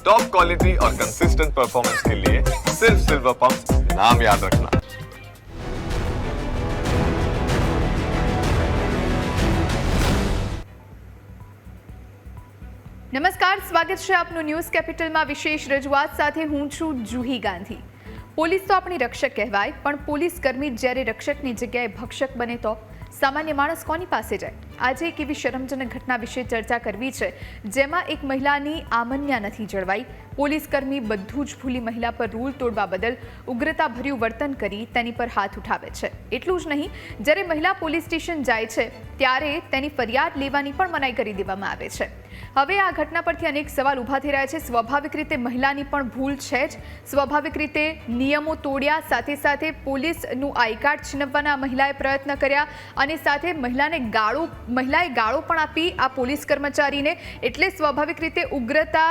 Top quality और consistent performance के लिए सिर्फ सिल्वर पंप नाम याद रखना નમસ્કાર સ્વાગત છે આપનું ન્યૂઝ કેપિટલમાં વિશેષ રજૂઆત સાથે હું છું જુહી ગાંધી પોલીસ તો આપણી રક્ષક કહેવાય પણ પોલીસ કર્મી જ્યારે રક્ષકની જગ્યાએ ભક્ષક બને તો સામાન્ય માણસ કોની પાસે જાય? આજે એક એવી શરમજનક ઘટના વિશે ચર્ચા કરવી છે, જેમાં એક મહિલાની આમન્યા નથી જળવાઈ. પોલીસ કર્મી બધું જ ભૂલી મહિલા પર રૂલ તોડવા બદલ ઉગ્રતાભર્યું વર્તન કરી તેની પર હાથ ઉઠાવે છે. એટલું જ નહીં, જ્યારે મહિલા પોલીસ સ્ટેશન જાય છે, ત્યારે તેની ફરિયાદ લેવાની પણ મનાઈ કરી દેવામાં આવે છે. હવે આ ઘટના પરથી અનેક સવાલ ઊભા થઈ રહ્યા છે. સ્વાભાવિક રીતે મહિલાની પણ ભૂલ છે જ. સ્વાભાવિક રીતે નિયમો તોડ્યા, સાથે સાથે પોલીસનું આઈ કાર્ડ છીનવવાના મહિલાએ પ્રયત્ન કર્યા અને સાથે મહિલાને ગાળો, મહિલાએ ગાળો પણ આપી આ પોલીસ કર્મચારીને. એટલે સ્વાભાવિક રીતે ઉગ્રતા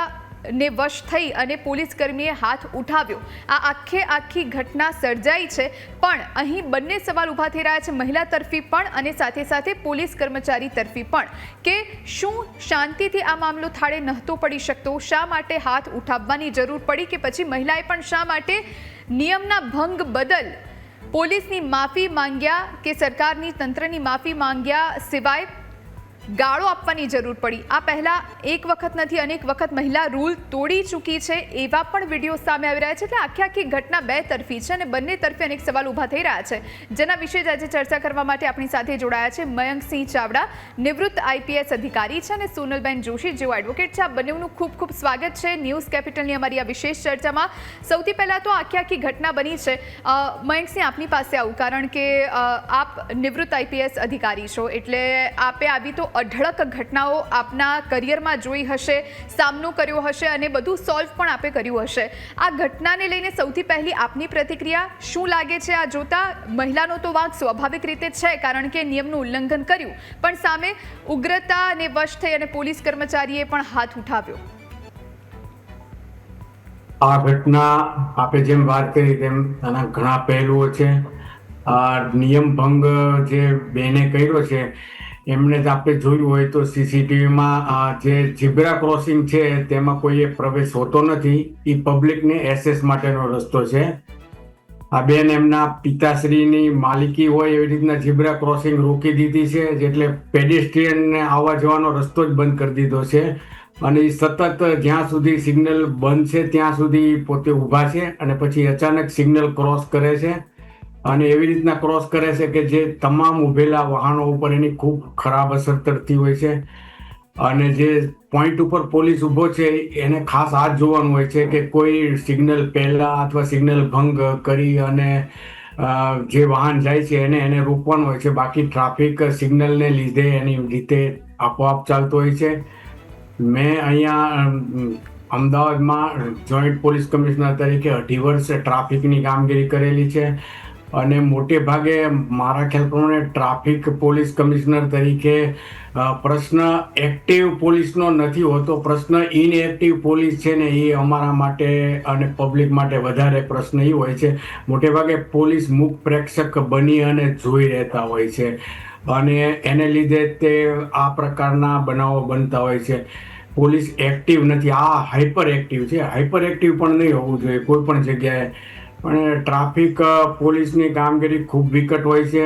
ને વશ થઈ અને પોલીસ કર્મીએ હાથ ઉઠાવ્યો. આ આખે આખી ઘટના સર્જાઈ છે, પણ અહીં બંને સવાલ ઊભા થઈ રહ્યા છે, મહિલા તરફી પણ અને સાથે સાથે પોલીસ કર્મચારી તરફી પણ. કે શું શાંતિથી આ મામલો થાળે નહોતો પડી શકતો? શા માટે હાથ ઉઠાવવાની જરૂર પડી કે પછી મહિલાએ પણ શા માટે નિયમના ભંગ બદલ પોલીસની માફી માંગ્યા કે સરકારની તંત્રની માફી માંગ્યા સિવાય ગાળો આપવાની જરૂર પડી. આ પહેલા એક વખત નથી, અનેક વખત મહિલા રૂલ તોડી ચૂકી છે એવા પણ વીડિયો સામે આવી રહ્યા છે. એટલે આખી આખી ઘટના બે તરફી છે અને બંને તરફે અનેક સવાલ ઊભા થઈ રહ્યા છે. જેના વિશે જ આજે ચર્ચા કરવા માટે આપણી સાથે જોડાયા છે મયંકસિંહ ચાવડા, નિવૃત્ત આઈપીએસ અધિકારી છે અને સોનલબેન જોશી, જેઓ એડવોકેટ છે. આ બંનેનું ખૂબ ખૂબ સ્વાગત છે ન્યૂઝ કેપિટલની અમારી આ વિશેષ ચર્ચામાં. સૌથી પહેલાં તો આખી આખી ઘટના બની છે. મયંકસિંહ આપની પાસે આવું કારણ કે આપ નિવૃત્ત આઈપીએસ અધિકારી છો. એટલે આપે આવી તો અઢળક ઘટનાઓ આપના કરિયરમાં જોઈ હશે, સામનો કર્યો હશે અને બધું સોલ્વ પણ આપે કર્યું હશે. આ ઘટનાને લઈને સૌથી પહેલી આપની પ્રતિક્રિયા શું લાગે છે આ જોતા? મહિલાનો તો વાંક સ્વાભાવિક રીતે છે કારણ કે નિયમનું ઉલ્લંઘન કર્યું. પણ સામે ઉગ્રતાને વશ થઈ અને પોલીસ કર્મચારીએ પણ હાથ ઉઠાવ્યો. આ ઘટના આપે જેમ વાત કરી તેમ આના ઘણા પહેલુઓ છે. નિયમ ભંગ જે બેને કર્યો છે એમને જ આપણે જોયું હોય તો સીસીટીવીમાં જે ઝીબ્રા ક્રોસિંગ છે, તેમાં કોઈએ પ્રવેશ હોતો નથી. એ પબ્લિકને એસેસ માટેનો રસ્તો છે. આ બેન એમના પિતાશ્રીની માલિકી હોય એવી રીતના ઝીબ્રા ક્રોસિંગ રોકી દીધી છે, જેટલે પેડિસ્ટ્રીયનને આવવા જવાનો રસ્તો જ બંધ કરી દીધો છે. અને એ સતત જ્યાં સુધી સિગ્નલ બંધ છે, ત્યાં સુધી પોતે ઊભા છે અને પછી અચાનક સિગ્નલ ક્રોસ કરે છે. અને એવી રીતના ક્રોસ કરે છે કે જે તમામ ઊભેલા વાહનો ઉપર એની ખૂબ ખરાબ અસર તરતી હોય છે. અને જે પોઈન્ટ ઉપર પોલીસ ઊભો છે, એને ખાસ આ જોવાનું હોય છે કે કોઈ સિગ્નલ પહેલા અથવા સિગ્નલ ભંગ કરી અને જે વાહન જાય છે એને એને રોકવાનું હોય છે. બાકી ટ્રાફિક સિગ્નલને લીધે એની રીતે આપોઆપ ચાલતો હોય છે. મેં અહીંયા અમદાવાદમાં જોઈન્ટ પોલીસ કમિશનર તરીકે અઢી વર્ષ ટ્રાફિકની કામગીરી કરેલી છે. અને મોટે ભાગે મારા ખ્યાલ પ્રમાણે ટ્રાફિક પોલીસ કમિશનર તરીકે પ્રશ્ન એક્ટિવ પોલીસનો નથી હોતો. પ્રશ્ન ઇનએક્ટિવ પોલીસ છે ને એ અમારા માટે અને પબ્લિક માટે વધારે પ્રશ્ન એ હોય છે. મોટે ભાગે પોલીસ મુખ પ્રેક્ષક બની અને જોઈ રહેતા હોય છે. અને એને લીધે તે આ પ્રકારના બનાવો બનતા હોય છે. પોલીસ એક્ટિવ નથી. આ હાઇપર એક્ટિવ છે. હાઇપર એક્ટિવ પણ નહીં હોવું જોઈએ. કોઈ પણ જગ્યાએ પણ ટ્રાફિક પોલીસની કામગીરી ખૂબ વિકટ હોય છે.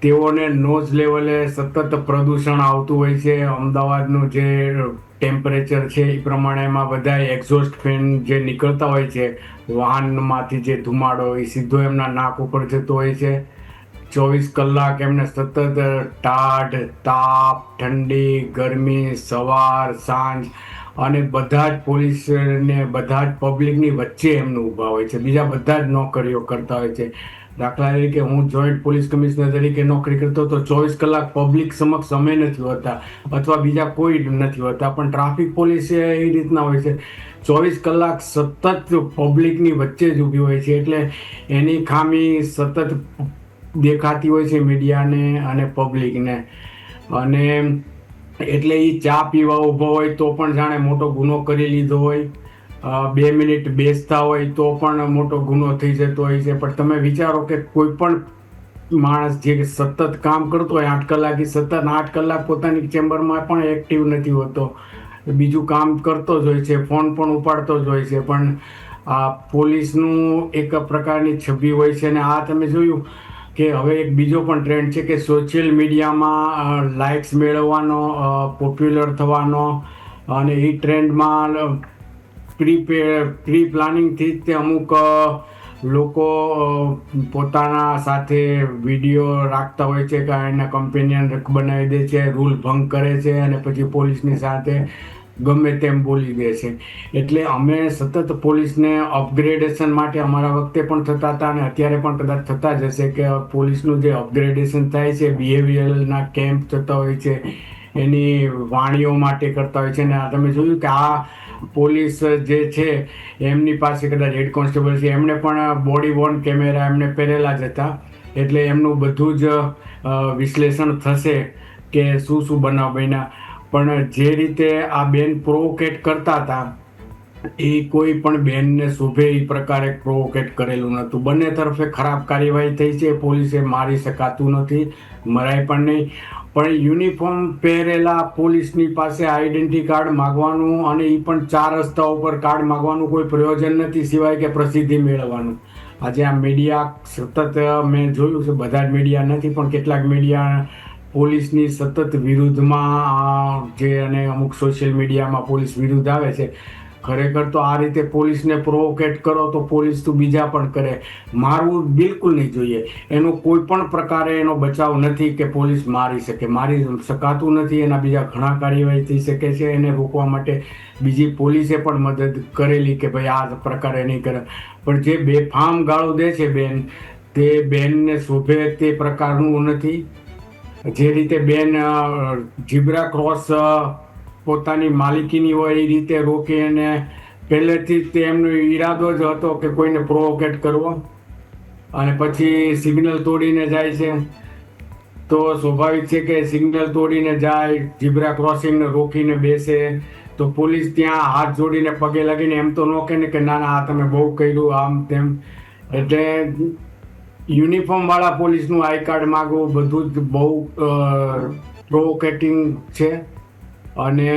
તેઓને નોઝ લેવલે સતત પ્રદૂષણ આવતું હોય છે. અમદાવાદનું જે ટેમ્પરેચર છે એ પ્રમાણે એમાં બધા એક્ઝોસ્ટ ફેન જે નીકળતા હોય છે, વાહનમાંથી જે ધુમાડો એ સીધો એમના નાક ઉપર જતો હોય છે. ચોવીસ કલાક એમને સતત ટાઢ, તાપ, ઠંડી, ગરમી, સવાર, સાંજ અને બધા જ પોલીસ ને બધા જ પબ્લિકની વચ્ચે એમનું ઊભા હોય છે. બીજા બધા જ નોકરીઓ કરતા હોય છે. દાખલા તરીકે હું જોઈન્ટ પોલીસ કમિશનર તરીકે નોકરી કરતો તો ચોવીસ કલાક પબ્લિક સમક્ષ અમે નથી હોતા અથવા બીજા કોઈ નથી હોતા, પણ ટ્રાફિક પોલીસ એ રીતના હોય છે. ચોવીસ કલાક સતત પબ્લિકની વચ્ચે જ ઊભી હોય છે. એટલે એની ખામી સતત દેખાતી હોય છે મીડિયાને અને પબ્લિકને. અને એટલે એ ચા પીવા ઊભો હોય તો પણ જાણે મોટો ગુનો કરી લીધો હોય. બે મિનિટ બેસતા હોય તો પણ મોટો ગુનો થઈ જતો હોય છે. પણ તમે વિચારો કે કોઈ પણ માણસ જે સતત કામ કરતો હોય, આઠ કલાક સતત આઠ કલાક પોતાની ચેમ્બરમાં પણ એક્ટિવ નથી હોતો. બીજું કામ કરતો જ હોય છે, ફોન પણ ઉપાડતો જ હોય છે. પણ આ પોલીસનું એક પ્રકારની છબી હોય છે અને આ તમે જોયું કે હવે એક બીજો પણ ટ્રેન્ડ છે કે સોશિયલ મીડિયામાં લાઇક્સ મેળવવાનો પોપ્યુલર થવાનો અને એ ટ્રેન્ડમાં પ્રી પ્રી પ્લાનિંગથી જ તે અમુક લોકો પોતાના સાથે વીડિયો રાખતા હોય છે કે એના કમ્પેનિયન બનાવી દે છે રૂલ ભંગ કરે છે અને પછી પોલીસની સાથે ગમે તેમ બોલી દે છે. એટલે અમે સતત પોલીસને અપગ્રેડેશન માટે અમારા વખતે પણ થતા હતા અને અત્યારે પણ કદાચ થતા જ હશે કે પોલીસનું જે અપગ્રેડેશન થાય છે બિહેવિયરના કેમ્પ થતા હોય છે, એની વાણીઓ માટે કરતા હોય છે. અને આ તમે જોયું કે આ પોલીસ જે છે, એમની પાસે કદાચ હેડ કોન્સ્ટેબલ છે, એમણે પણ બોડી વોર્ન કેમેરા એમને પહેરેલા જ હતા. એટલે એમનું બધું જ વિશ્લેષણ થશે કે શું શું બનાવ બન્યા. પણ જે રીતે આ બેન પ્રોવોકેટ કરતા હતા, એ કોઈ પણ બેનને શોભે એ પ્રકારે પ્રોવોકેટ કરેલું નહોતું. બંને તરફે ખરાબ કાર્યવાહી થઈ છે, પોલીસે મારી શકાતું નથી, મરાય પણ નહીં. પણ યુનિફોર્મ પહેરેલા પોલીસની પાસે આઈડેન્ટિટી કાર્ડ માગવાનું અને એ પણ ચાર રસ્તા ઉપર કાર્ડ માગવાનું કોઈ પ્રયોજન નથી, સિવાય કે પ્રસિદ્ધિ મેળવવાનું. આજે આ મીડિયા સતત મેં જોયું છે, બધા જ મીડિયા નથી, પણ કેટલાક મીડિયા પોલીસની સતત વિરુદ્ધમાં જે અને અમુક સોશિયલ મીડિયામાં પોલીસ વિરુદ્ધ આવે છે, ખરેખર તો આ રીતે પોલીસને પ્રોવોકેટ કરો તો પોલીસ તો બીજા પણ કરે. મારવું બિલકુલ નહીં જોઈએ. એનો કોઈ પણ પ્રકારે એનો બચાવ નથી કે પોલીસ મારી શકે. મારી શકાતું નથી, એના બીજા ઘણા કાર્યવાહી થઈ શકે છે. એને રોકવા માટે બીજી પોલીસે પણ મદદ કરેલી કે ભાઈ આ પ્રકારે નહીં કરે. પણ જે બેફામ ગાળો દે છે બેન, તે બેનને શોભે તે પ્રકારનું નથી. જે રીતે બેન જીબ્રા ક્રોસ પોતાની માલિકીની હોય એ રીતે રોકી અને પહેલેથી જ એમનો ઈરાદો જ હતો કે કોઈને પ્રોવોકેટ કરવો. અને પછી સિગ્નલ તોડીને જાય છે. તો સ્વાભાવિક છે કે સિગ્નલ તોડીને જાય જીબ્રા ક્રોસિંગને રોકીને બેસે. તો પોલીસ ત્યાં હાથ જોડીને પગે લાગીને એમ તો ન ને કે, ના ના, આ તમે બહુ કર્યું, આમ તેમ. એટલે યુનિફોર્મ વાળા પોલીસનું આઈ કાર્ડ માગવું, બધું જ બહુ પ્રોવોકેટિંગ છે. અને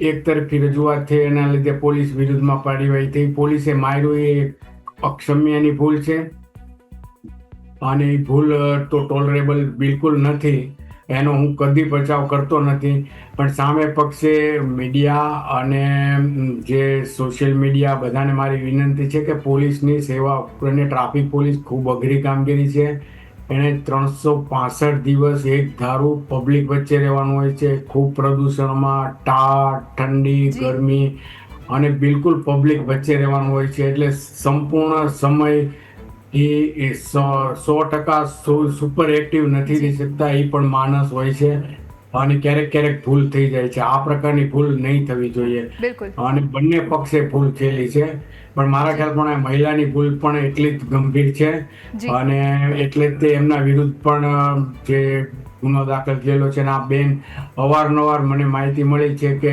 એક તરફી રજૂઆત થઈ, એના લીધે પોલીસ વિરુદ્ધમાં કાર્યવાહી થઈ. પોલીસે માર્યું એ અક્ષમ્યની ભૂલ છે. અને એ ભૂલ તો ટોલરેબલ બિલકુલ નથી. એનો હું કદી બચાવ કરતો નથી. પણ સામે પક્ષે મીડિયા અને જે સોશિયલ મીડિયા બધાને મારી વિનંતી છે કે પોલીસની સેવા અને ટ્રાફિક પોલીસ ખૂબ અઘરી કામગીરી છે. એણે ત્રણસો પાસઠ દિવસ એક ધારું પબ્લિક વચ્ચે રહેવાનું હોય છે. ખૂબ પ્રદૂષણમાં ટાળ ઠંડી ગરમી અને બિલકુલ પબ્લિક વચ્ચે રહેવાનું હોય છે. એટલે સંપૂર્ણ સમય એ સો ટકા સુપર એક્ટિવ નથી રહી શકતા એ પણ માણસ હોય છે. અને ક્યારેક ક્યારેક ભૂલ થઈ જાય છે. આ પ્રકારની ભૂલ નહીં થવી જોઈએ. અને બંને પક્ષે ભૂલ થયેલી છે. પણ મારા ખ્યાલ પ્રમાણે મહિલાની ભૂલ પણ એટલી જ ગંભીર છે. અને એટલે તે એમના વિરુદ્ધ પણ જે ગુનો દાખલ થયેલો છે અને આ બેન અવારનવાર મને માહિતી મળી છે કે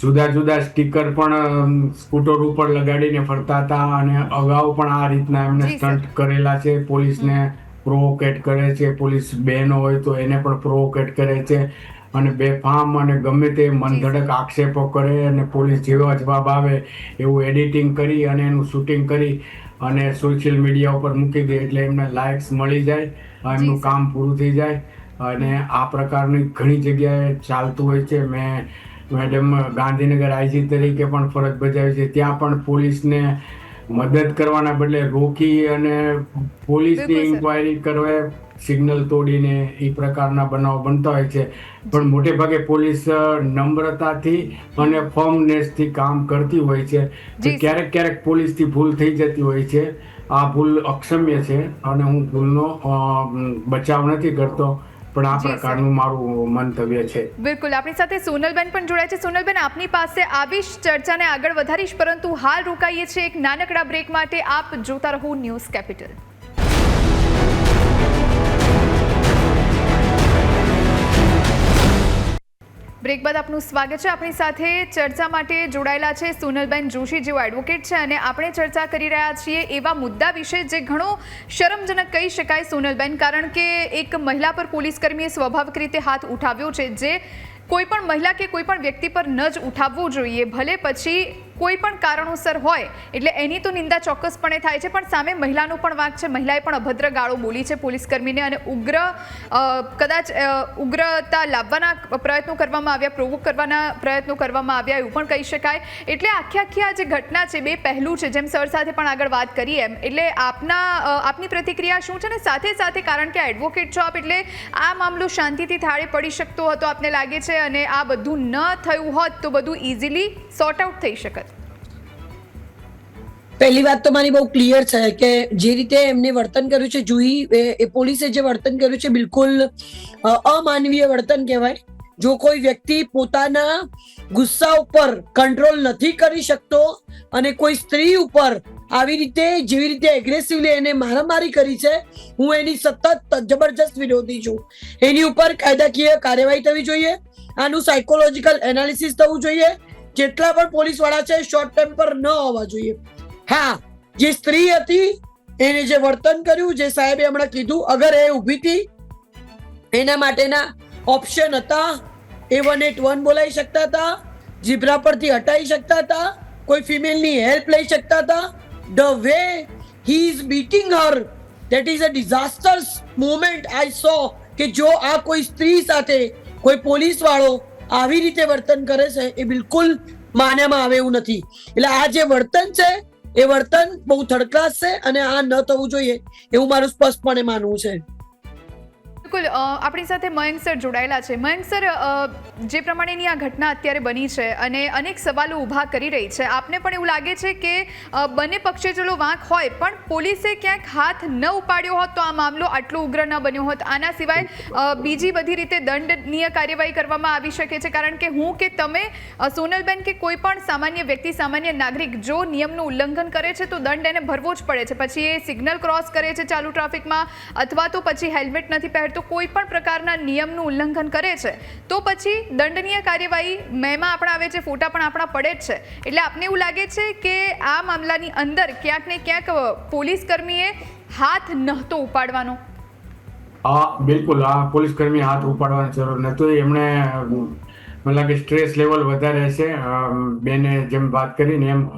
જુદા જુદા સ્ટીકર પણ સ્કૂટર ઉપર લગાડીને ફરતા હતા અને અગાઉ પણ આ રીતના એમને સ્ટન્ટ કરેલા છે. પોલીસને પ્રોવોકેટ કરે છે. પોલીસ બેન હોય તો એને પણ પ્રોવોકેટ કરે છે. અને બેફામ અને ગમે તે મનધડક આક્ષેપો કરે અને પોલીસ જેવા જવાબ આવે એવું એડિટિંગ કરી અને એનું શૂટિંગ કરી અને સોશિયલ મીડિયા ઉપર મૂકી દે એટલે એમને લાઇક્સ મળી જાય એમનું કામ પૂરું થઈ જાય. અને આ પ્રકારની ઘણી જગ્યાએ ચાલતું હોય છે. મેં મેડમ ગાંધીનગર આઈજી તરીકે પણ ફરજ બજાવી છે. ત્યાં પણ પોલીસને મદદ કરવાના બદલે રોકી અને પોલીસની ઇન્કવાયરી કરવા સિગ્નલ તોડીને એ પ્રકારના બનાવ બનતા હોય છે. પણ મોટે ભાગે પોલીસ નમ્રતાથી અને ફોર્મનેસથી કામ કરતી હોય છે. ક્યારેક ક્યારેક પોલીસથી ભૂલ થઈ જતી હોય છે. આ ભૂલ અક્ષમ્ય છે અને હું ભૂલનો બચાવ નથી કરતો. પણ આ પ્રકારનું મારું મંતવ્ય છે. બિલકુલ. આપણી સાથે સોનલબેન પણ જોડાય છે. સોનલબેન આપની પાસે આવીશ ચર્ચાને આગળ વધારીશ પરંતુ હાલ રોકાઈએ છીએ એક નાનકડા બ્રેક માટે. આપ જોતા રહો ન્યૂઝ કેપિટલ. બ્રેક બાદ આપનું સ્વાગત છે. આપણી સાથે ચર્ચા માટે જોડાયેલા છે સોનલબેન જોશી, જેઓ એડવોકેટ છે અને આપણે ચર્ચા કરી રહ્યા છીએ એવા મુદ્દા વિશે જે ઘણો શરમજનક કહી શકાય સોનલબેન, કારણ કે એક મહિલા પર પોલીસ કર્મીએ સ્વાભાવિક રીતે હાથ ઉઠાવ્યો છે જે કોઈ પણ મહિલા કે કોઈ પણ વ્યક્તિ પર ન જ ઉઠાવવું જોઈએ. ભલે પછી કોઈ પણ કારણોસર હોય, એટલે એની તો નિંદા ચોક્કસપણે થાય છે. પણ સામે મહિલાનો પણ વાંક છે. મહિલાએ પણ અભદ્ર ગાળો બોલી છે પોલીસકર્મીને અને ઉગ્ર કદાચ ઉગ્રતા લાવવાના પ્રયત્નો કરવામાં આવ્યા પ્રોવોક કરવાના પ્રયત્નો કરવામાં આવ્યા એવું પણ કહી શકાય. એટલે આખી આખી આ જે ઘટના છે, બે પહેલું છે, જેમ સર સાથે પણ આગળ વાત કરી એમ. એટલે આપના આપની પ્રતિક્રિયા શું છે ને સાથે સાથે, કારણ કે એડવોકેટ છો આપ, એટલે આ મામલો શાંતિથી થાળે પડી શકતો હતો આપને લાગે છે અને આ બધું ન થયું હોત તો બધું ઇઝીલી સોર્ટ આઉટ થઈ શકત. પહેલી વાત તો મારી બહુ ક્લિયર છે કે જે રીતે એમને વર્તન કર્યું છે, જુહી એ- પોલીસે જે વર્તન કર્યું છે, બિલકુલ અમાનવીય વર્તન કહેવાય. જો કોઈ વ્યક્તિ પોતાના ગુસ્સા ઉપર કંટ્રોલ નથી કરી શકતો અને કોઈ સ્ત્રી ઉપર આવી રીતે, જેવી રીતે એગ્રેસિવલી એને મારામારી કરી છે, હું એની સતત જબરજસ્ત વિરોધી છું. એની ઉપર કાયદાકીય કાર્યવાહી થવી જોઈએ, આનું સાયકોલોજીકલ એનાલિસિસ થવું જોઈએ. જેટલા પણ પોલીસવાળા છે શોર્ટ ટેમ્પર ન હોવા જોઈએ. હા, જે સ્ત્રી હતી, એને જે વર્તન કર્યું, જે સાહેબે હમણાં કીધું, અગર એ ઊભી હતી, એના માટેના ઓપ્શન હતા. એ વન એટ વન બોલાવી શકતા હતા જીબ્રા પરથી હટાવી શકતા હતા, કોઈ ફિમેલની હેલ્પ લઈ શકતા હતા. The way he is beating her that is a disasters moment I saw કે જો આ કોઈ સ્ત્રી સાથે કોઈ પોલીસ વાળો આવી રીતે વર્તન કરે છે, એ બિલકુલ માન્યામાં આવે એવું નથી. એટલે આ જે વર્તન છે એ વર્તન બહુ થર્ડ ક્લાસ છે અને આ ન થવું જોઈએ એવું મારું સ્પષ્ટપણે માનવું છે. બિલકુલ આપણી સાથે મયંક સર જોડાયેલા છે. મયંક સર જે પ્રમાણેની આ ઘટના અત્યારે બની છે અને અનેક સવાલો ઊભા કરી રહી છે, આપને પણ એવું લાગે છે કે બંને પક્ષે ચલો વાંક હોય, પણ પોલીસે ક્યાંક હાથ ન ઉપાડ્યો હોત તો આ મામલો આટલો ઉગ્ર ન બન્યો હોત? આના સિવાય બીજી બધી રીતે દંડનીય કાર્યવાહી કરવામાં આવી શકે છે, કારણ કે હું કે તમે સોનલબેન કે કોઈ પણ સામાન્ય વ્યક્તિ, સામાન્ય નાગરિક જો નિયમનું ઉલ્લંઘન કરે છે તો દંડ એને ભરવો જ પડે છે. પછી એ સિગ્નલ ક્રોસ કરે છે ચાલુ ટ્રાફિકમાં અથવા તો પછી હેલ્મેટ નથી પહેરતો. કોઈ પણ પ્રકારના નિયમનું ઉલ્લંઘન કરે છે, તો પછી દંડનીય કાર્યવાહી મેમાં આપણા આવે છે, ફોટા પણ આપણા પડે જ છે. એટલે આપને એવું લાગે છે કે આ મામલાની અંદર ક્યાંક ને ક્યાંક પોલીસ કર્મીએ હાથ નહોતો ઉપાડવાનો? હા બિલકુલ, આ પોલીસ કર્મી હાથ ઉપાડવાની જરૂર નહોતો એમણે મતલબ લાગે સ્ટ્રેસ લેવલ વધારે છે બેને જેમ વાત કરીને એમ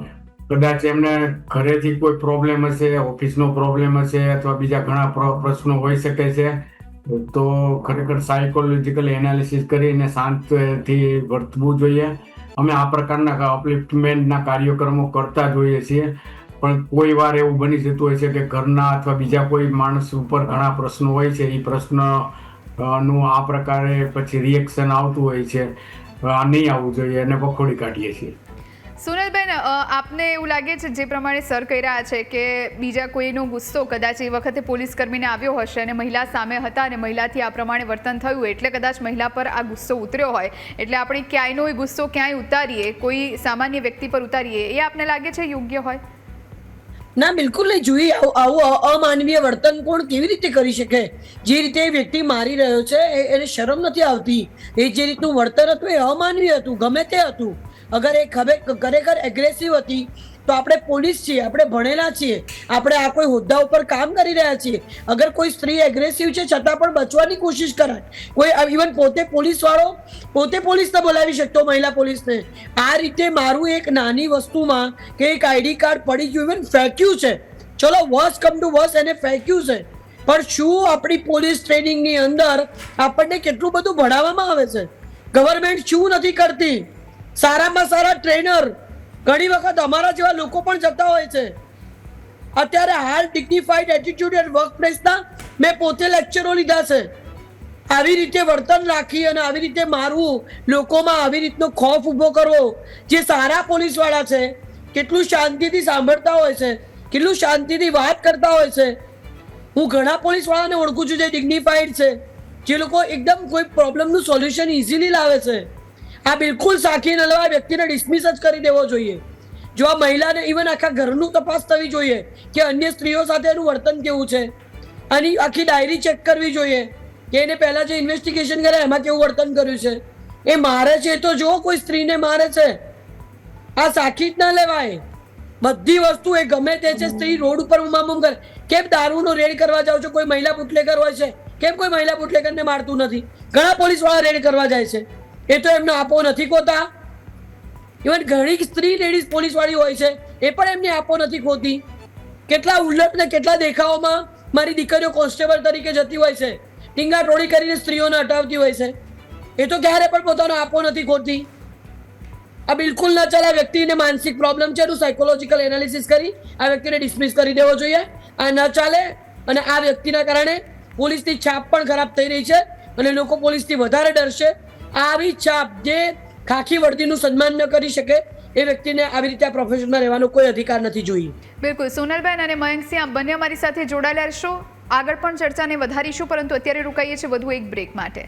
કદાચ એમને ઘરેથી કોઈ પ્રોબ્લેમ હશે, ઓફિસનો પ્રોબ્લેમ હશે, અથવા બીજા ઘણા પ્ર- પ્રશ્નો હોઈ શકે છે. તો ખરેખર સાયકોલોજીકલ એનાલિસિસ કરીને શાંતથી વર્તવું જોઈએ. અમે આ પ્રકારના અપલિફ્ટમેન્ટના કાર્યક્રમો કરતા જોઈએ છીએ. પણ કોઈ વાર એવું બની જતું હોય છે કે ઘરના અથવા બીજા કોઈ માણસ ઉપર ઘણા પ્રશ્નો હોય છે. એ પ્રશ્નનું આ પ્રકારે પછી રિએક્શન આવતું હોય છે. નહીં આવવું જોઈએ અને વખોડી કાઢીએ છીએ. સુનલબેન આપને એવું લાગે છે જે પ્રમાણે સર કહી રહ્યા છે કે બીજા કોઈનો ગુસ્સો કદાચ એ વખતે પોલીસ કર્મીને આવ્યો હશે અને મહિલા સામે હતા અને મહિલાથી આ પ્રમાણે વર્તન થયું, એટલે કદાચ મહિલા પર આ ગુસ્સો ઉતર્યો હોય. એટલે આપણે ક્યાંયનો એ ગુસ્સો ક્યાંય ઉતારીએ, કોઈ સામાન્ય વ્યક્તિ પર ઉતારીએ, એ આપને લાગે છે યોગ્ય હોય? ના, બિલકુલ નહીં. જોઈ આવું અમાનવીય વર્તન કોણ કેવી રીતે કરી શકે? જે રીતે એ વ્યક્તિ મારી રહ્યો છે એને શરમ નથી આવતી. એ જે રીતનું વર્તન હતું, એ અમાનવીય હતું, ગમે તે હતું. અગર એ ખબર ખરેખર એગ્રેસિવ હતી, તો આપણે પોલીસ છીએ, આપણે ભણેલા છીએ, આપણે આ કોઈ હોદ્દા ઉપર કામ કરી રહ્યા છીએ. અગર કોઈ સ્ત્રી એગ્રેસિવ છે, છતાં પણ બચવાની કોશિશ કરાય કોઈ ઇવન પોતે પોલીસવાળો, પોતે પોલીસને બોલાવી શકતો મહિલા પોલીસને. આ રીતે મારું એક નાની વસ્તુમાં કે એક આઈડી કાર્ડ પડી ગયું ઇવન ફેંક્યું છે. ચલો વોસ કમ ટુ વોસ એને ફેંક્યું છે. પણ શું આપણી પોલીસ ટ્રેનિંગની અંદર આપણને કેટલું બધું ભણાવવામાં આવે છે? ગવર્મેન્ટ શું નથી કરતી? સારામાં સારા ટ્રેનર ઘણી વખત અમારા જેવા લોકો પણ જતા હોય છે. અત્યારે હાલ ડિગ્નિફાઈડ એટીટ્યુડ એન્ડ વર્ક પ્લેસના મેં પોતે લેક્ચરો લીધા છે. આવી રીતે વર્તન રાખી અને આવી રીતે મારવું, લોકોમાં આવી રીતનો ખોફ ઊભો કરવો, જે સારા પોલીસવાળા છે, કેટલું શાંતિથી સાંભળતા હોય છે, કેટલું શાંતિથી વાત કરતા હોય છે. હું ઘણા પોલીસવાળાને ઓળખું છું જે ડિગ્નિફાઈડ છે. જે લોકો એકદમ કોઈ પ્રોબ્લેમનું સોલ્યુશન ઇઝીલી લાવે છે. આ બિલકુલ સાખી નલવા વ્યક્તિને ડિસમિસ જ કરી દેવો જોઈએ. જો આ મહિલાને ઇવન આખા ઘરનું તપાસ થવી જોઈએ કે અન્ય સ્ત્રીઓ સાથે એનું વર્તન કેવું છે આની આખી ડાયરી ચેક કરવી જોઈએ કે એને પહેલાં જે ઇન્વેસ્ટિગેશન કર્યા એમાં કેવું વર્તન કર્યું છે. એ મારે છે તો જો કોઈ સ્ત્રીને મારે છે, આ સાખી જ ના લેવાય. બધી વસ્તુ એ ગમે તે છે, સ્ત્રી રોડ ઉપર ઉમામુમ કરે. કેમ દારૂનો રેડ કરવા જાવ છો? કોઈ મહિલા બુટલેકર હોય છે. કેમ કોઈ મહિલા બુટલેકરને મારતું નથી? ઘણા પોલીસવાળા રેડ કરવા જાય છે. એ તો એમનો આપો નથી ખોતા. ઇવન ઘણી સ્ત્રી લેડીઝ પોલીસ વાળી હોય છે, એ પણ એમને આપો નથી ખોતી. કેટલા ઉલટ ને કેટલા દેખાવોમાં મારી દીકરીઓ કોન્સ્ટેબલ તરીકે જતી હોય છે. ટીંગા ટોળી કરીને સ્ત્રીઓને હટાવતી હોય છે. એ તો ક્યારે પણ પોતાનો આપો નથી ખોતી. આ બિલકુલ ન ચાલે વ્યક્તિને માનસિક પ્રોબ્લેમ છે, એનું સાયકોલોજીકલ એનાલિસિસ કરી આ વ્યક્તિને ડિસમિસ કરી દેવો જોઈએ. આ ન ચાલે અને આ વ્યક્તિના કારણે પોલીસની છાપ પણ ખરાબ થઈ રહી છે અને લોકો પોલીસથી વધારે ડરશે. આવી છાપ જે ખાખી વર્દીનું સન્માન ન કરી શકે, એ વ્યક્તિને આવી રીતે આ પ્રોફેશનમાં રહેવાનો કોઈ અધિકાર નથી જોઈએ. બિલકુલ. સોનલબેન અને મયંકસિંહ આપ બંને અમારી સાથે જોડાયેલા રહેશો. આગળ પણ ચર્ચાને વધારીશું, પરંતુ અત્યારે રોકાઈએ છીએ વધુ એક બ્રેક માટે.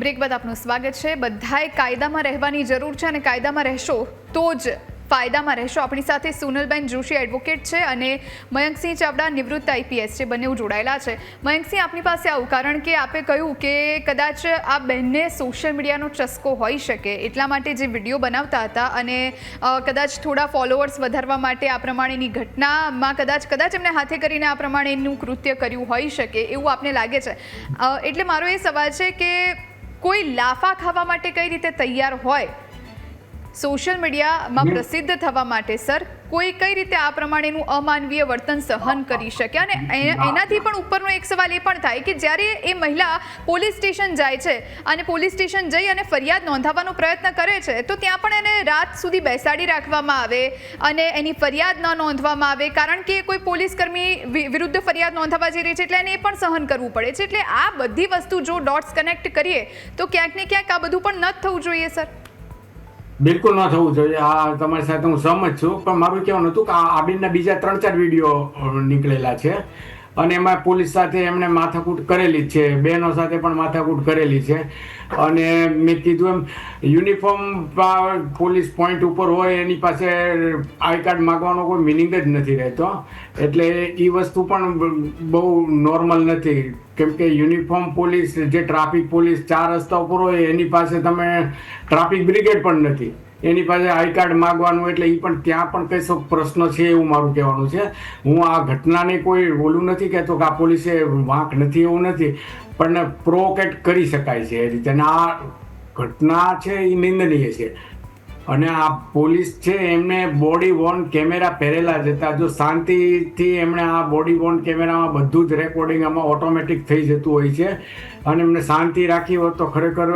બ્રેક બાદ આપનું સ્વાગત છે. બધાએ કાયદામાં રહેવાની જરૂર છે અને કાયદામાં રહેશો તો જ ફાયદામાં રહેશો. આપણી સાથે સોનલબેન જોશી એડવોકેટ છે અને મયંકસિંહ ચાવડા નિવૃત્ત આઈપીએસ છે. બંને જોડાયેલા છે. મયંકસિંહ, આપની પાસે આવું કારણ કે આપે કહ્યું કે કદાચ આ બંને સોશિયલ મીડિયાનો ચસ્કો હોઈ શકે. એટલા માટે જે વીડિયો બનાવતા હતા અને કદાચ થોડા ફોલોઅર્સ વધારવા માટે આ પ્રમાણેની ઘટનામાં કદાચ કદાચ એમને હાથે કરીને આ પ્રમાણેનું કૃત્ય કર્યું હોઈ શકે એવું આપને લાગે છે. એટલે મારો એ સવાલ છે કે કોઈ લાફા ખાવા માટે કઈ રીતે તૈયાર હોય? સોશિયલ મીડિયામાં પ્રસિદ્ધ થવા માટે, સર, કોઈ કઈ રીતે આ પ્રમાણેનું અમાનવીય વર્તન સહન કરી શકે? અને એનાથી પણ ઉપરનો એક સવાલ એ પણ થાય કે જ્યારે એ મહિલા પોલીસ સ્ટેશન જાય છે અને પોલીસ સ્ટેશન જઈ અને ફરિયાદ નોંધાવવાનો પ્રયત્ન કરે છે, તો ત્યાં પણ એને રાત સુધી બેસાડી રાખવામાં આવે અને એની ફરિયાદ ન નોંધવામાં આવે, કારણ કે કોઈ પોલીસ કર્મી વિરુદ્ધ ફરિયાદ નોંધાવવા જઈ રહી છે એટલે એને એ પણ સહન કરવું પડે છે. એટલે આ બધી વસ્તુ જો ડોટ્સ કનેક્ટ કરીએ, તો ક્યાંક ને ક્યાંક આ બધું પણ ન થવું જોઈએ, સર. બિલકુલ ન થવું જોઈએ. આ તમારી સાથે હું સહમત છું, પણ મારું કહેવાનું હતું કે આ આબિનના બીજા ત્રણ ચાર વીડિયો નીકળેલા છે. અને એમાં પોલીસ સાથે એમણે માથાકૂટ કરેલી જ છે, બહેનો સાથે પણ માથાકૂટ કરેલી છે. અને મેં કીધું એમ, યુનિફોર્મ પોલીસ પોઈન્ટ ઉપર હોય, એની પાસે આઈ કાર્ડ માગવાનો કોઈ મિનિંગ જ નથી રહેતો. એટલે એ વસ્તુ પણ બહુ નોર્મલ નથી. કેમ કે યુનિફોર્મ પોલીસ જે ટ્રાફિક પોલીસ ચાર રસ્તા ઉપર હોય, એની પાસે તમે ટ્રાફિક બ્રિગેડ પણ નથી. એની પાસે આઈ કાર્ડ માગવાનું એટલે એ પણ ત્યાં પણ કશો પ્રશ્ન છે એવું મારું કહેવાનું છે. હું આ ઘટનાને કોઈ ઓલું નથી કહેતો કે આ પોલીસે વાંક નથી એવું નથી, પણ પ્રોકેટ કરી શકાય છે એ રીતે. આ ઘટના છે એ નિંદનીય છે. અને આ પોલીસ છે, એમને બોડી વોર્ન કેમેરા પહેરેલા જ હતા. જો શાંતિથી એમણે આ બોડી વોર્ન કેમેરામાં બધું જ રેકોર્ડિંગ આમાં ઓટોમેટિક થઈ જતું હોય છે. અને એમને શાંતિ રાખી હોત તો ખરેખર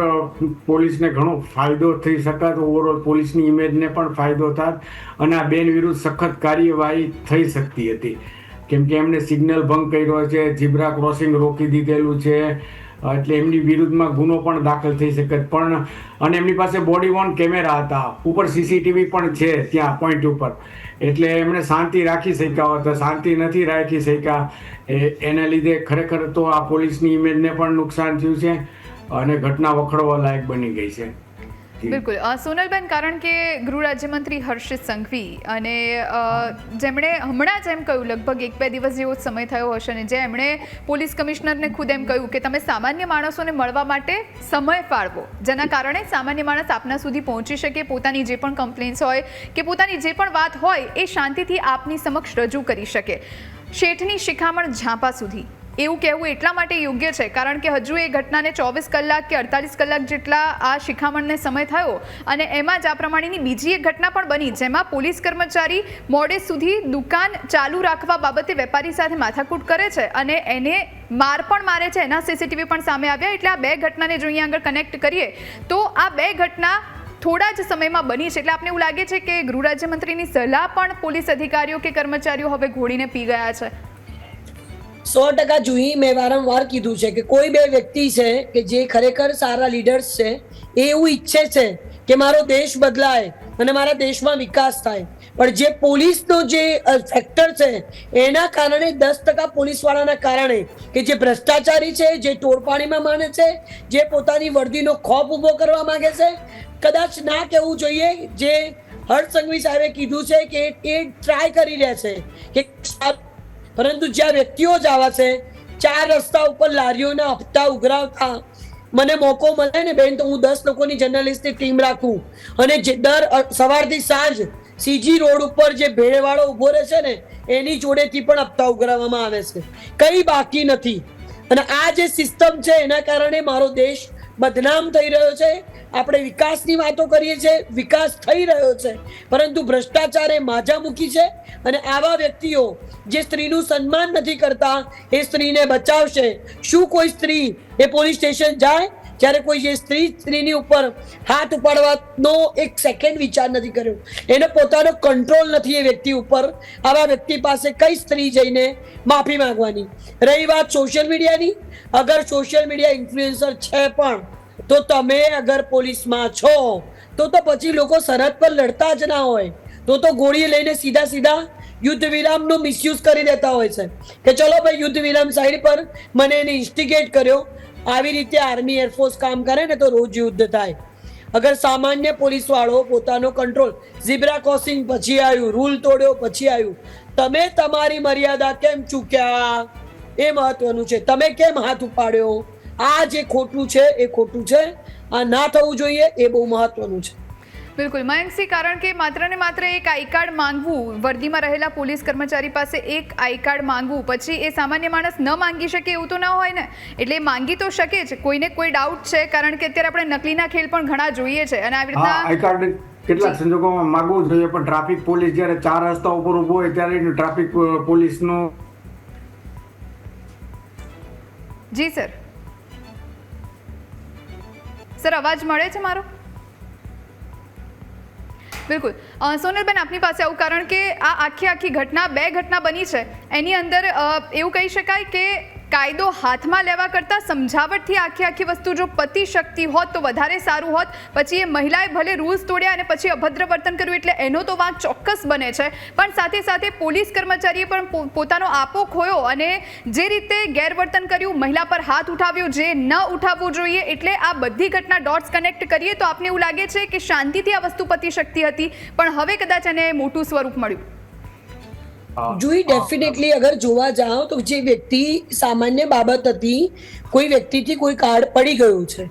પોલીસને ઘણો ફાયદો થઈ શકત. ઓવરઓલ પોલીસની ઇમેજને પણ ફાયદો થાત. અને આ બેન વિરુદ્ધ સખત કાર્યવાહી થઈ શકતી હતી. કેમ કે એમણે સિગ્નલ ભંગ કર્યો છે ઝીબ્રા ક્રોસિંગ રોકી દીધેલું છે. એટલે એમની વિરુદ્ધમાં ગુનો પણ દાખલ થઈ શકે. પણ, અને એમની પાસે બોડી વોર્ન કેમેરા હતા. ઉપર સીસીટીવી પણ છે ત્યાં પોઈન્ટ ઉપર. એટલે એમણે શાંતિ રાખી શક્યા હોત. શાંતિ નથી રાખી શક્યા. એના લીધે ખરેખર તો આ પોલીસની ઇમેજને પણ નુકસાન થયું છે અને ઘટના વખડવા લાયક બની ગઈ છે. બિલકુલ. સોનલબેન, કારણ કે ગૃહ રાજ્યમંત્રી હર્ષિત સંઘવી અને જેમણે હમણાં જ એમ કહ્યું, લગભગ એક બે દિવસ જેવો સમય થયો હશે ને જે એમણે પોલીસ કમિશનરને ખુદ એમ કહ્યું કે તમે સામાન્ય માણસોને મળવા માટે સમય ફાળવો, જેના કારણે સામાન્ય માણસ આપના સુધી પહોંચી શકે, પોતાની જે પણ કમ્પ્લેન્ટ્સ હોય કે પોતાની જે પણ વાત હોય એ શાંતિથી આપની સમક્ષ રજૂ કરી શકે. શેઠની શિખામણ ઝાંપા સુધી. એવું કહેવું એટલા માટે યોગ્ય છે, કારણ કે હજુ એ ઘટનાને ચોવીસ કલાક કે અડતાલીસ કલાક જેટલા આ શિખામણને સમય થયો અને એમાં જ આ પ્રમાણેની બીજી એક ઘટના પણ બની, જેમાં પોલીસ કર્મચારી મોડે સુધી દુકાન ચાલુ રાખવા બાબતે વેપારી સાથે માથાકૂટ કરે છે અને એને માર પણ મારે છે. એના સીસીટીવી પણ સામે આવ્યા, એટલે આ બે ઘટનાને જો અહીંયા આગળ કનેક્ટ કરીએ, તો આ બે ઘટના થોડા જ સમયમાં બની છે. એટલે આપણે એવું લાગે છે કે ગૃહ રાજ્યમંત્રીની સલાહ પણ પોલીસ અધિકારીઓ કે કર્મચારીઓ હવે ઘોડીને પી ગયા છે? સો ટકા જુહી મેં વારંવાર કીધું છે કે કોઈ બે વ્યક્તિ છે કે જે ખરેખર સારા લીડર્સ છે, એ એવું ઈચ્છે છે કે મારો દેશ બદલાય અને મારા દેશમાં વિકાસ થાય. પણ જે પોલીસનો જે ફેક્ટર છે, એના કારણે દસ ટકા પોલીસવાળાના કારણે કે જે ભ્રષ્ટાચારી છે, જે ટોળપાણીમાં માને છે, જે પોતાની વર્દીનો ખોફ ઊભો કરવા માંગે છે, કદાચ ના કહેવું જોઈએ જે હર્ષ સંઘવી સાહેબે કીધું છે કે એ ટ્રાય કરી રહ્યા છે કે પરંતુ જ્યાં વ્યક્તિઓ જ આવા છે, ચાર રસ્તા ઉપર લારીઓના હપ્તા ઉઘરાવતા, મને મોકો મળે ને બેન, તો હું દસ લોકોની જર્નલિસ્ટની ટીમ રાખું. અને જે દર સવારથી સાંજ સીજી રોડ ઉપર જે ભેળવાળો ઊભો રહે છે ને, એની જોડેથી પણ હપ્તા ઉઘરાવવામાં આવે છે. કંઈ બાકી નથી. અને આ જે સિસ્ટમ છે, એના કારણે મારો દેશ બદનામ થઈ રહ્યો છે. આપણે વિકાસની વાતો કરીએ છીએ, વિકાસ થઈ રહ્યો છે, પરંતુ ભ્રષ્ટાચાર એ માજા મૂકી છે અને આવા વ્યક્તિઓ જે સ્ત્રીનું સન્માન નથી કરતા, એ સ્ત્રીને બચાવશે. શું કોઈ સ્ત્રી એ પોલીસ સ્ટેશન જાય? જ્યારે કોઈ જે સ્ત્રી સ્ત્રીની ઉપર હાથ ઉપાડવાનો એક સેકન્ડ વિચાર નથી કર્યો. એને પોતાનો કંટ્રોલ નથી એ વ્યક્તિ ઉપર. આવા વ્યક્તિ પાસે કઈ સ્ત્રી જઈને માફી માંગવાની? રહી વાત સોશિયલ મીડિયાની અગર સોશિયલ મીડિયા ઇન્ફ્લુએન્સર છે પણ તો તમે અગર પોલીસમાં છો, તો તો પછી લોકો સરહદ પર લડતા જ ના હોય. તો તો ગોળી લઈને સીધા સીધા યુદ્ધ વિરામનો મિસયુઝ કરી દેતા હોય છે. કે ચલો ભાઈ, યુદ્ધ વિરામ સાઈડ પર મને એને ઇન્સ્ટિગેટ કર્યો. આવી રીતે આર્મી એરફોર્સ કામ કરે ને તો રોજ યુદ્ધ થાય. અગર સામાન્ય પોલીસ વાળો પોતાનો કંટ્રોલ ઝીબ્રા ક્રોસિંગ પછી આવ્યું રૂલ તોડ્યો પછી આવ્યું, તમે તમારી મર્યાદા કેમ ચૂક્યા? એ મહત્વનું છે. તમે કેમ હાથ ઉપાડ્યો? આ જે ખોટું છે એ ખોટું છે. આ ના થવું જોઈએ એ બહુ મહત્વનું છે. બિલકુલ. મયંકસિંહ કારણ કે માત્ર ને માત્ર એક આઈ કાર્ડ માંગવું વર્દીમાં રહેલા પોલીસ કર્મચારી પાસે એક આઈ કાર્ડ માંગવું પછી એ સામાન્ય માણસ ન માંગી શકે એવું તો ના હોય ને? એટલે એ માંગી તો શકે જ. કોઈને કોઈ ડાઉટ છે કારણ કે અત્યારે આપણે નકલીના ખેલ પણ ઘણા જોઈએ છે. અને આવી રીતના આઈ કાર્ડ કેટલાક સંજોગોમાં માગવું જોઈએ પણ ટ્રાફિક પોલીસ જ્યારે ચાર રસ્તા ઉપર ઊભો હોય ત્યારે ટ્રાફિક પોલીસનું જી સર. સર, અવાજ મળે છે મારો? બિલકુલ. સોનલબેન, આપની પાસે આવું કારણ કે આ આખી આખી ઘટના, બે ઘટના બની છે. એની અંદર એવું કહી શકાય કે કાયદો હાથમાં લેવા કરતાં સમજાવટથી આખી આખી વસ્તુ જો પતી શકતી હોત તો વધારે સારું હોત. પછી એ મહિલાએ ભલે રૂલ્સ તોડ્યા અને પછી અભદ્ર વર્તન કર્યું એટલે એનો તો વાંક ચોક્કસ બને છે. પણ સાથે સાથે પોલીસ કર્મચારીએ પણ પોતાનો આપો ખોયો અને જે રીતે ગેરવર્તન કર્યું, મહિલા પર હાથ ઉઠાવ્યો, જે ન ઉઠાવવું જોઈએ એટલે આ બધી ઘટના ડોટ્સ કનેક્ટ કરીએ તો આપને એવું લાગે છે કે શાંતિથી આ વસ્તુ પતી શકતી હતી. પણ હવે કદાચ એને મોટું સ્વરૂપ મળ્યું. જોઈ ડેફિનેટલી અગર જોવા જાઓ તો જે વ્યક્તિ સામાન્ય બાબત હતી કોઈ વ્યક્તિથી કોઈ કાર્ડ પડી ગયું છે.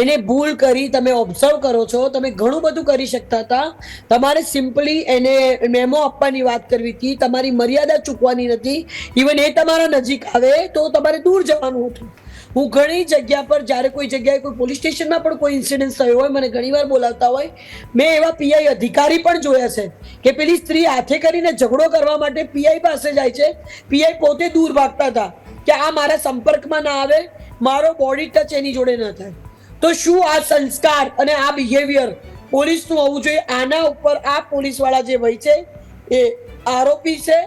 એને ભૂલ કરી તમે ઓબ્ઝર્વ કરો છો તમે ઘણું બધું કરી શકતા હતા. તમારે સિમ્પલી એને મેમો આપવાની વાત કરવી હતી તમારી મર્યાદા ચૂકવાની નથી. ઇવન એ તમારા નજીક આવે તો તમારે દૂર જવાનું હતું. હું ઘણી જગ્યા પર જ્યારે કોઈ જગ્યાએ કોઈ પોલીસ સ્ટેશનમાં પણ કોઈ ઇન્સિડન્સ થયો હોય મને ઘણીવાર બોલાવતા હોય મેં એવા પીઆઈ અધિકારી પણ જોયા છે. કે પેલી સ્ત્રી હાથે કરીને ઝઘડો કરવા માટે પીઆઈ પાસે જાય છે? પીઆઈ પોતે દૂર ભાગતા હતા કે આ મારા સંપર્કમાં ના આવે, મારો બોડી ટચ એની જોડે ન થાય. તો શું આ સંસ્કાર અને આ બિહેવિયર પોલીસનું હોવું જોઈએ? આના ઉપર આ પોલીસવાળા જે હોય છે, એ આરોપી છે,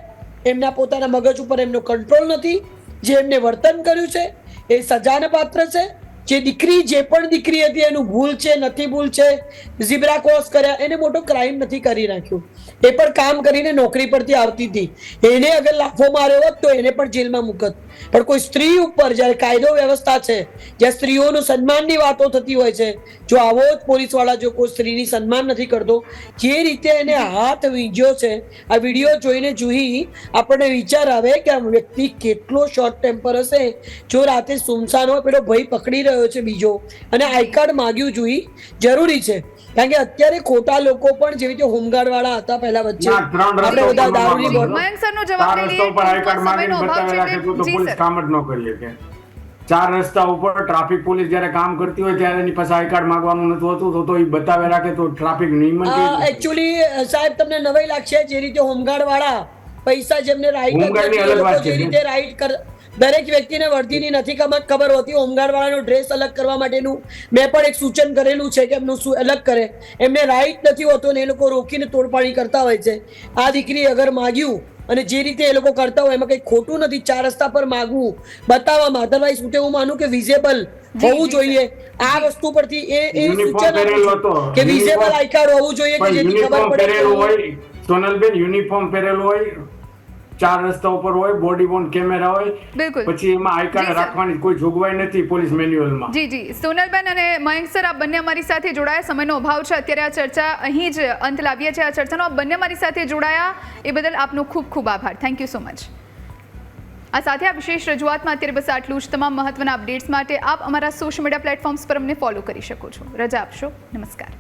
એમના પોતાના મગજ ઉપર એમનો કંટ્રોલ નથી, જે એમને વર્તન કર્યું છે, એ સજાને પાત્ર છે, જે દીકરી, જે પણ દીકરી હતી, એનું ભૂલ છે, નથી ભૂલ છે, ઝીબ્રા ક્રોસ કર્યા, એને મોટો ક્રાઇમ નથી કરી નાખ્યું એ પણ કામ કરીને નોકરી પરથી આવતી હતી. એને અગર લાફો માર્યો હોત તો એને પણ જેલમાં મુકત. પણ કોઈ સ્ત્રી ઉપર જ્યારે કાયદો વ્યવસ્થા છે, જ્યાં સ્ત્રીઓનું સન્માનની વાતો થતી હોય છે, જો આવો જ પોલીસવાળા જો કોઈ સ્ત્રીની સન્માન નથી કરતો, જે રીતે એને હાથ વીંજ્યો છે, આ વીડિયો જોઈને જોઈ આપણને વિચાર આવે કે આ વ્યક્તિ કેટલો શોર્ટ ટેમ્પર હશે. જો રાતે સુમસાન હોય પેલો ભય પકડી રહ્યો છે બીજો. અને આઈ કાર્ડ માગ્યું જોઈ જરૂરી છે. કારણ કે અત્યારે ખોટા લોકો પણ જેવી રીતે હોમગાર્ડ વાળા હતા પહેલા વચ્ચે આપણે બધા દારૂની બોટલ મયંક સરનો જવાબ ચાર લઈ રસ્તા લઈએ ઉપર આઈ કાર્ડ માંગીને અભાવ રાખે તો તો પોલીસ કામ જ ન કરી શકે. ચાર રસ્તા ઉપર ટ્રાફિક પોલીસ જ્યારે કામ કરતી હોય ત્યારે એની પાસે આઈ કાર્ડ માંગવાનું નથી હોતું તો તો એ બતાવે રાખે તો ટ્રાફિક નિયમ એકચ્યુઅલી સાહેબ તમને નવાઈ લાગશે જે રીતે હોમગાર્ડ વાળા પૈસા જેમને રાઈટ હોમગાર્ડની નથી, એ અલગ લોકો વાત છે. જે રીતે રાઈટ કર દરેક વ્યક્તિને વર્દીની નથી ખબર ખબર હોતી હોમગાર્ડ વાળાનો ડ્રેસ અલગ કરવા માટેનું મેં પણ એક સૂચન કરેલું છે કે એમનું શું અલગ કરે. એમને રાઈટ નથી હોતો ને એ લોકો રોકીને તોડપાડી કરતા હોય છે. આ દીકરી અગર માગ્યું અને જે રીતે એ લોકો કરતા હોય એમાં કંઈ ખોટું નથી. ચાર રસ્તા પર માગવું બતાવવામાં અધરવાઇઝ હું એવું માનું કે વિઝેબલ હોવું જોઈએ. આ વસ્તુ પરથી એ એ સૂચન. કે વિઝેબલ આઈકાર હોવું જોઈએ કે જેની જેથી ખબર પડે સોનલબેન યુનિફોર્મ પહેરેલું હોય ચાર રસ્તા ઉપર હોય બોડી બોન કેમેરા હોય બિલકુલ. પછી એમાં આઈ કાર્ડ રાખવાની કોઈ જોગવાઈ નથી પોલીસ મેન્યુઅલમાં. જી જી. સોનલબેન અને મયંક સર આપ બંને અમારી સાથે જોડાયા. સમયનો અભાવ છે. અત્યારે આ ચર્ચા અહીં જ અંત લાવીએ છીએ. આ ચર્ચાનો આપ બંને અમારી સાથે જોડાયા. એ બદલ આપનો ખૂબ ખૂબ આભાર. થેન્ક યુ સો મચ આ સાથે આ વિશેષ રજૂઆતમાં અત્યારે બસ આટલું જ. તમામ મહત્વના અપડેટ્સ માટે આપ અમારા સોશિયલ મીડિયા પ્લેટફોર્મ્સ પર અમને ફોલો કરી શકો છો. રજા આપશો. નમસ્કાર.